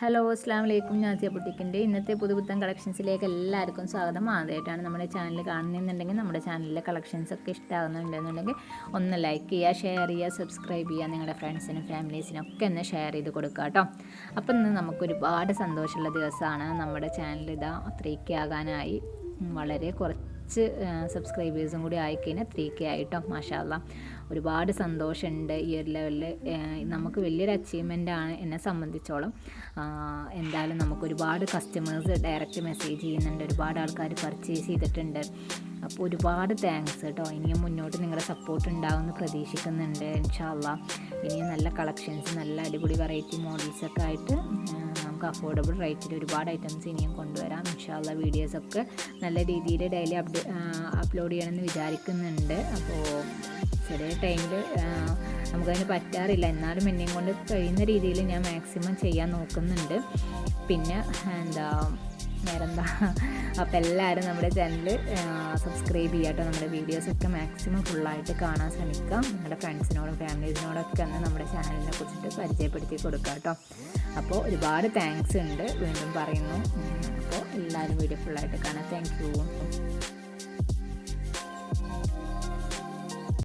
Hello അസ്സാം വലൈക്കും നാസിയ ബുട്ടിക്കിന്റെ ഇന്നത്തെ പുതുപുത്തൻ കളക്ഷൻസിലേക്ക് എല്ലാവർക്കും സ്വാഗതം. ആദ്യമായിട്ടാണ് നമ്മുടെ ചാനൽ കാണുന്നതെന്നുണ്ടെങ്കിൽ നമ്മുടെ ചാനലിലെ കളക്ഷൻസ് ഒക്കെ ഇഷ്ടമാകുന്നുണ്ടെന്നുണ്ടെങ്കിൽ ഒന്ന് ലൈക്ക് ചെയ്യുക ഷെയർ ചെയ്യുക സബ്സ്ക്രൈബ് ചെയ്യുക നിങ്ങളുടെ ഫ്രണ്ട്സിനും ഫാമിലീസിനും ഒക്കെ ഒന്ന് ഷെയർ ചെയ്ത് കൊടുക്കുക കേട്ടോ. അപ്പം ഇന്ന് നമുക്കൊരുപാട് സന്തോഷമുള്ള ദിവസമാണ്. നമ്മുടെ ചാനൽ ഇതാ ആകാനായി. വളരെ കുറച്ച് സബ്സ്ക്രൈബേഴ്സും കൂടി ആയിക്കഴിഞ്ഞാൽ ത്രീ കെ ആയിട്ടോ മാഷാല്ല ഒരുപാട് സന്തോഷമുണ്ട് ഈ ഒരു ലെവലിൽ നമുക്ക് വലിയൊരു അച്ചീവ്മെന്റ് ആണ് എന്നെ സംബന്ധിച്ചോളം. എന്തായാലും നമുക്ക് ഒരുപാട് കസ്റ്റമേഴ്സ് ഡയറക്റ്റ് മെസ്സേജ് ചെയ്യുന്നുണ്ട്. ഒരുപാട് ആൾക്കാർ പർച്ചേസ് ചെയ്തിട്ടുണ്ട്. അപ്പോൾ ഒരുപാട് താങ്ക്സ് കേട്ടോ ഇനിയും മുന്നോട്ട് നിങ്ങളുടെ സപ്പോർട്ട് ഉണ്ടാവുമെന്ന് പ്രതീക്ഷിക്കുന്നുണ്ട് ഇൻഷാല്ല ഇനിയും നല്ല കളക്ഷൻസ് നല്ല അടിപൊളി വെറൈറ്റി മോഡൽസൊക്കെ ആയിട്ട് നമുക്ക് അഫോർഡബിൾ റേറ്റിൽ ഒരുപാട് ഐറ്റംസ് ഇനിയും കൊണ്ടുവരാം. ഇൻഷാല്ല വീഡിയോസൊക്കെ നല്ല രീതിയിൽ ഡെയിലി അപ്ഡേ അപ്ലോഡ് ചെയ്യണമെന്ന് വിചാരിക്കുന്നുണ്ട്. അപ്പോൾ ചെറിയ ടൈമിൽ നമുക്കതിന് പറ്റാറില്ല. എന്നാലും എന്നെയും കൊണ്ട് കഴിയുന്ന രീതിയിൽ ഞാൻ മാക്സിമം ചെയ്യാൻ നോക്കുന്നുണ്ട്. പിന്നെ എന്താ വേറെന്താ അപ്പോൾ എല്ലാവരും നമ്മുടെ ചാനൽ സബ്സ്ക്രൈബ് ചെയ്യുക കേട്ടോ നമ്മുടെ വീഡിയോസൊക്കെ മാക്സിമം ഫുള്ളായിട്ട് കാണാൻ ശ്രമിക്കാം. നിങ്ങളുടെ ഫ്രണ്ട്സിനോടും ഫാമിലീസിനോടൊക്കെ ഒന്ന് നമ്മുടെ ചാനലിനെ കുറിച്ചിട്ട് പരിചയപ്പെടുത്തി കൊടുക്കുക കേട്ടോ അപ്പോൾ ഒരുപാട് താങ്ക്സ് ഉണ്ട്. വീണ്ടും പറയുന്നു. അപ്പോൾ എല്ലാവരും വീഡിയോ ഫുള്ളായിട്ട് കാണാം. Thank you